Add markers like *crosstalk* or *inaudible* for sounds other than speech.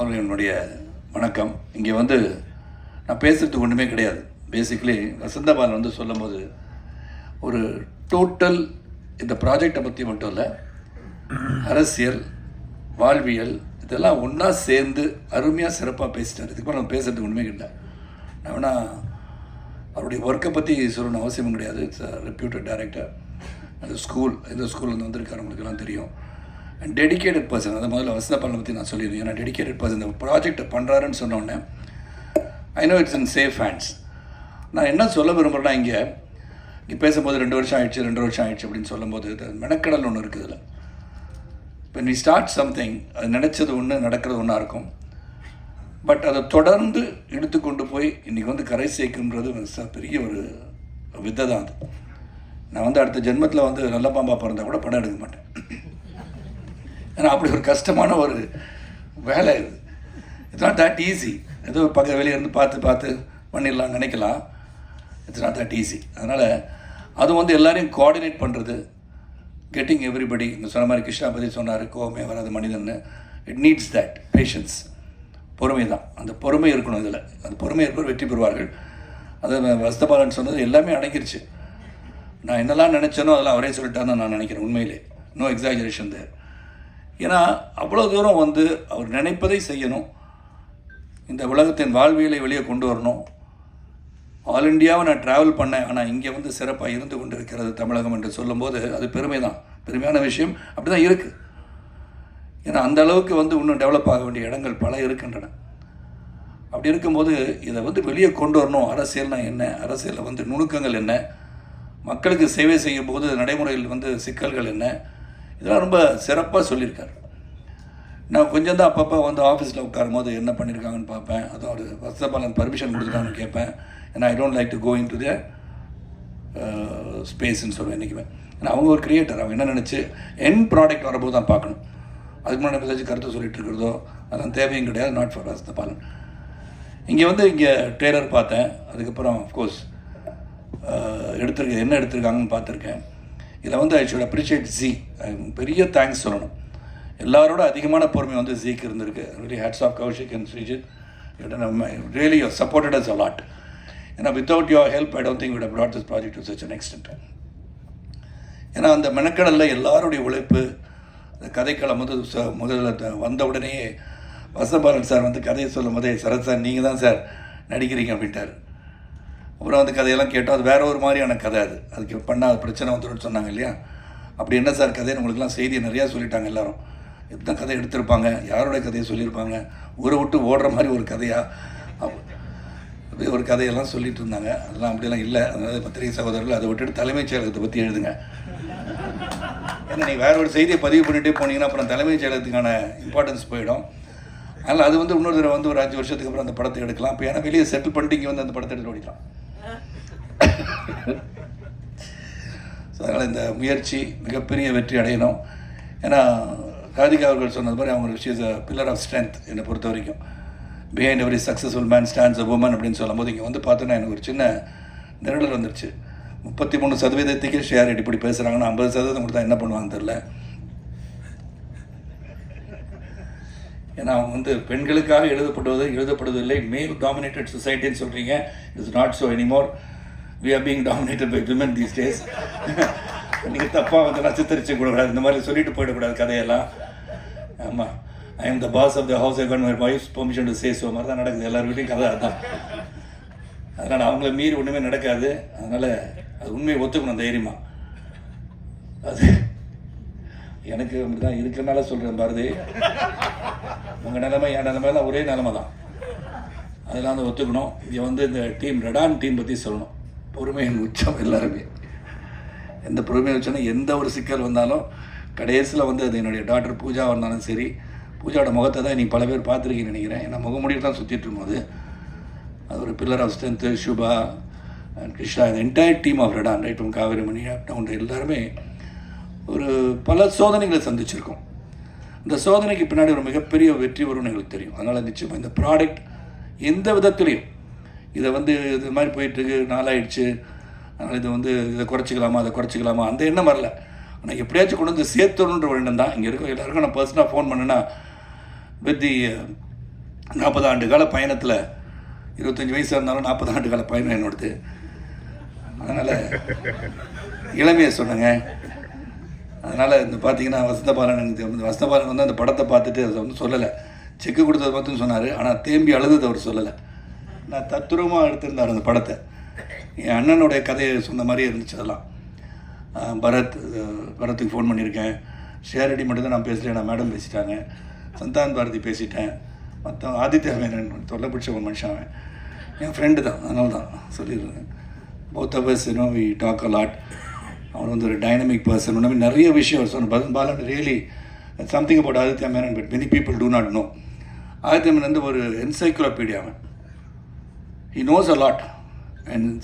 அவர்கள் என்னுடைய வணக்கம். இங்கே வந்து நான் பேசுகிறதுக்கு ஒன்றுமே கிடையாது. பேசிக்கலி வசந்தபாலன் வந்து சொல்லும்போது ஒரு டோட்டல் இந்த ப்ராஜெக்டை பற்றி மட்டும் இல்லை அரசியல் வாழ்வியல் இதெல்லாம் ஒன்றா சேர்ந்து அருமையாக சிறப்பாக பேசிட்டார். இதுக்கு நம்ம பேசுகிறதுக்கு ஒன்றுமே இல்லை. நான் வேணா அவருடைய ஒர்க்கை பற்றி சொல்லணும் அவசியமும் கிடையாது. இட்ஸ் ரெப்யூட்டட் டேரக்டர் அந்த ஸ்கூல் எந்த ஸ்கூல்லேருந்து வந்திருக்காரவங்களுக்கெல்லாம் தெரியும். டெடிக்கேட்டட் பர்சன் அதை முதல்ல வசந்தபாலனை பற்றி நான் சொல்லியிருந்தேன். ஏன்னா டெடிகேட்டட் பர்சன் இந்த ப்ராஜெக்டை பண்ணுறாருன்னு சொன்னோடனே I know it's in safe hands நான் என்ன சொல்ல விரும்புகிறேன்னா இங்கே இங்கே பேசும்போது ரெண்டு வருஷம் ஆயிடுச்சு ரெண்டு வருஷம் ஆயிடுச்சு அப்படின்னு சொல்லும்போது மெனக்கடல் ஒன்று இருக்குது இதில். இப்போ வி ஸ்டார்ட் சம்திங் அது நினச்சது ஒன்று நடக்கிறது ஒன்றா இருக்கும். பட் அதை தொடர்ந்து எடுத்து கொண்டு போய் இன்றைக்கி வந்து கரை சேர்க்குன்றது பெரிய ஒரு வித்தை தான் அது. நான் வந்து அடுத்த ஜென்மத்தில் வந்து நல்ல பாம்பா பிறந்தா கூட படம் எடுக்க மாட்டேன். ஏன்னா அப்படி ஒரு கஷ்டமான ஒரு வேலை இது. இட்ஸ் நாட் தட் ஈஸி ஏதோ பக்க வெளியே இருந்து பார்த்து பார்த்து பண்ணிடலாம் நினைக்கலாம். இட்ஸ் நாட் தட் ஈஸி அதனால் அது வந்து எல்லோரையும் கோஆர்டினேட் பண்ணுறது கெட்டிங் எவ்ரிபடி இந்த சொன்ன மாதிரி கிருஷ்ணா பற்றி சொன்னார் கோவமே வராத மனிதன்னு. இட் நீட்ஸ் தட் பேஷன்ஸ் பொறுமை தான். அந்த பொறுமை இருக்கணும் இதில். அந்த பொறுமை இருப்பவர் வெற்றி பெறுவார்கள். அது வஸ்தபாலன் சொன்னது எல்லாமே அடங்கிருச்சு. நான் என்னெல்லாம் நினச்சேனோ அதெல்லாம் அவரே சொல்லிட்டான்னு நான் நினைக்கிறேன் உண்மையிலே. நோ எக்ஸாஜரேஷன் தேர் ஏன்னா அவ்வளோ தூரம் வந்து அவர் நினைப்பதை செய்யணும். இந்த உலகத்தின் வாழ்வியலை வெளியே கொண்டு வரணும். ஆல் இண்டியாவை நான் ட்ராவல் பண்ணேன். ஆனால் இங்கே வந்து சிறப்பாக இருந்து கொண்டு இருக்கிறது தமிழகம் என்று சொல்லும்போது அது பெருமை தான் பெருமையான விஷயம். அப்படி தான் இருக்குது ஏன்னா அந்த அளவுக்கு வந்து இன்னும் டெவலப் ஆக வேண்டிய இடங்கள் பல இருக்கின்றன. அப்படி இருக்கும்போது இதை வந்து வெளியே கொண்டு வரணும். அரசியல்னால் என்ன? அரசியலில் வந்து நுணுக்கங்கள் என்ன? மக்களுக்கு சேவை செய்யும் போது நடைமுறையில் வந்து சிக்கல்கள் என்ன? இதெல்லாம் ரொம்ப சிறப்பாக சொல்லியிருக்காரு. நான் கொஞ்சம் தான் அப்பப்போ வந்து ஆஃபீஸில் உட்காரும் போது என்ன பண்ணியிருக்காங்கன்னு பார்ப்பேன். அதோட வசதபாலன் பர்மிஷன் கொடுத்துருக்காங்கன்னு கேட்பேன். ஏன்னா I don't like to go in to the ஸ்பேஸ்ன்னு சொல்லுவேன் என்றைக்குமே ஏன்னா அவங்க ஒரு கிரியேட்டர் அவங்க என்ன நினச்சி என் ப்ராடக்ட் வரும்போது தான் பார்க்கணும். அதுக்கு முன்னாடி கருத்து சொல்லிட்டு இருக்கிறதோ அதெல்லாம் தேவையும் கிடையாது நாட் ஃபார் வசதபாலன் இங்கே வந்து இங்கே ட்ரெய்லர் பார்த்தேன். அதுக்கப்புறம் அஃப்கோர்ஸ் uh, எடுத்திருக்க என்ன எடுத்திருக்காங்கன்னு பார்த்துருக்கேன். இதில் வந்து ஐ ஷுட் அப்ரிஷியேட் ஜி பெரிய தேங்க்ஸ் சொல்லணும். எல்லாரோட அதிகமான பொறுமை வந்து ஜீக்கு இருந்திருக்கு. Really hats off Kaushik and Sreejith really you supported us a lot ஏன்னா without your help I don't think we'd brought this project to such next extent. ஏன்னா அந்த மெனக்கடலில் எல்லாருடைய உழைப்பு அந்த கதைக்களம் வந்து ச- முதல்ல வந்த உடனேயே வசபாலன் சார் வந்து கதையை சொல்லும் போதே சரத் சார் நீங்கள் தான் சார் நடிக்கிறீங்க அப்படின்ட்டார். அப்புறம் அந்த கதையெல்லாம் கேட்டோம் அது வேற ஒரு மாதிரியான கதை அது. அதுக்கு பண்ணால் பிரச்சனை வந்துடும் சொன்னாங்க இல்லையா? அப்படி என்ன சார் கதைன்னு உங்களுக்குலாம் செய்தியை நிறையா சொல்லிட்டாங்க எல்லாரும். எத்தனை கதை எடுத்திருப்பாங்க? யாரோட கதையை சொல்லியிருப்பாங்க? ஊரை விட்டு ஓடுற மாதிரி ஒரு கதையா? அப்படி அப்படியே ஒரு கதையெல்லாம் சொல்லிட்டு இருந்தாங்க. அதெல்லாம் அப்படிலாம் இல்லை. அதனால பத்திரிகை சகோதரர்கள் அதை விட்டுட்டு தலைமைச் செயலகத்தை பற்றி எழுதுங்க. ஏன்னா நீ வேற ஒரு செய்தியை பதிவு பண்ணிட்டே போனீங்கன்னா அப்புறம் தலைமைச் செயலகத்துக்கான இம்பார்ட்டன்ஸ் போயிடும். அதனால் அது வந்து இன்னொரு தடவை வந்து ஒரு அஞ்சு வருஷத்துக்கு அப்புறம் அந்த படத்தை எடுக்கலாம். இப்போ ஏன்னா வெளியே செட்டில் பண்ணிட்டு இங்கே வந்து அந்த படத்தை எடுத்து ஓடிக்கலாம். *coughs* ஸோ அதனால் இந்த முயற்சி மிகப்பெரிய வெற்றி அடையணும். ஏன்னா ராதிகா அவர்கள் சொன்னது மாதிரி அவங்க விஷயம் பில்லர் ஆஃப் ஸ்ட்ரென்த் என்னை பொறுத்த வரைக்கும். Behind every successful man stands a woman அப்படின்னு சொல்லும்போது இங்கே வந்து பார்த்தோன்னா எனக்கு ஒரு சின்ன நிரடல் வந்துருச்சு. முப்பத்தி மூணு சதவீதத்துக்கு ஷேர் இப்படி பேசுகிறாங்கன்னா ஐம்பது சதவீதம் கொடுத்தா என்ன பண்ணுவாங்கன்னு தெரில ஏன்னா அவங்க வந்து பெண்களுக்காக எழுதப்படுவது எழுதப்படுவதில்லை. மேல் டாமினேட்டட் சொசைட்டின்னு சொல்கிறீங்க it's not so anymore we are being dominated by women these days நீங்கள் தப்பாக வந்து நான் சித்தரிச்சு இந்த மாதிரி சொல்லிட்டு போயிடக்கூடாது கதையெல்லாம். ஆமாம் I am the boss of the house I can my wife permission to say so மாதிரி தான் நடக்குது. எல்லார் வீட்டையும் கதை அதுதான். அதனால் அவங்கள மீறி ஒன்றுமே நடக்காது. அதனால் அது உண்மையை ஒத்துக்கணும் தைரியமாக அது எனக்கு அப்படி தான் இருக்கிறனால சொல்கிறேன் பாரதி. உங்கள் நிலைமை என் நிலைமையெல்லாம் ஒரே நிலைமை தான் அதெல்லாம் வந்து ஒத்துக்கணும். இங்கே வந்து இந்த டீம் ரெடான் டீம் பற்றி சொல்லணும். பொறுமையின் உச்சம் எல்லாருமே. எந்த பொறுமையை வச்சோன்னா எந்த ஒரு சிக்கல் வந்தாலும் கடைசியில் வந்து அது என்னுடைய டாக்டர் பூஜா வந்தாலும் சரி பூஜாவோட முகத்தை தான் நீங்கள் பல பேர் பார்த்துருக்கீங்கன்னு நினைக்கிறேன். ஏன்னா முகமுடியில் தான் சுற்றிட்டு இருக்கும்போது அது. ஒரு pillar of strength Subha and Krishna இந்த என்டையர் டீம் ஆஃப் ரெடான் ரைட் ஃப்ரம் காவிரிமணி அப் டவுன் எல்லாருமே ஒரு பல சோதனைகளை சந்திச்சிருக்கோம். இந்த சோதனைக்கு பின்னாடி ஒரு மிகப்பெரிய வெற்றி வரும்னு எங்களுக்கு தெரியும். அதனால் நிச்சயமாக இந்த ப்ராடக்ட் எந்த விதத்துலையும் இதை வந்து இது மாதிரி போயிட்டுருக்கு நாளாயிடுச்சு அதனால் இதை வந்து இதை குறைச்சிக்கலாமா அதை குறைச்சிக்கலாமா அந்த எண்ணம் வரல. ஆனால் எப்படியாச்சும் கொண்டு வந்து சேர்த்தணுன்ற ஒரு எண்ணம் தான். இங்கே இருக்க எல்லாருக்கும் நான் பர்சனாக ஃபோன் பண்ணேன்னா வித் தி நாற்பது ஆண்டு கால பயணத்தில் இருபத்தஞ்சி வயசாக இருந்தாலும் நாற்பது ஆண்டு கால பயணம் என்னோடது. அதனால் இளமையை சொன்னேங்க அதனால் இந்த பார்த்தீங்கன்னா வசந்தபாலன் வந்து வசந்தபாலன் வந்து அந்த படத்தை பார்த்துட்டு அதை வந்து சொல்லலை. செக்கு கொடுத்தது மட்டும் சொன்னார். ஆனால் தேம்பி அழுதது அவர் சொல்லலை. நான் தத்துரமாக எடுத்திருந்தார் அந்த படத்தை. என் அண்ணனுடைய கதையை சொன்ன மாதிரியே இருந்துச்சு அதெல்லாம். பரத் பரத்துக்கு ஃபோன் பண்ணியிருக்கேன். ஷேரடி மட்டும் தான் நான் பேசுகிறேன் நான் மேடம் பேசிட்டாங்க. சந்தான் பாரதி பேசிட்டேன். மற்ற ஆதித்ய மேனன் தொல்லை பிடிச்ச ஒரு மனுஷன். அவன் என் ஃப்ரெண்டு தான் அதனால தான் சொல்லிடுறேன் both of know we talk a lot அவன் வந்து ஒரு டைனமிக் பர்சன் ஒன்று நிறைய விஷயம் அவர் சொன்ன பதன் Balan really something about Aditya Menon but many people do not know Aditya Menon வந்து ஒரு என்சைக்ளோபீடியா அவன். He knows a lot and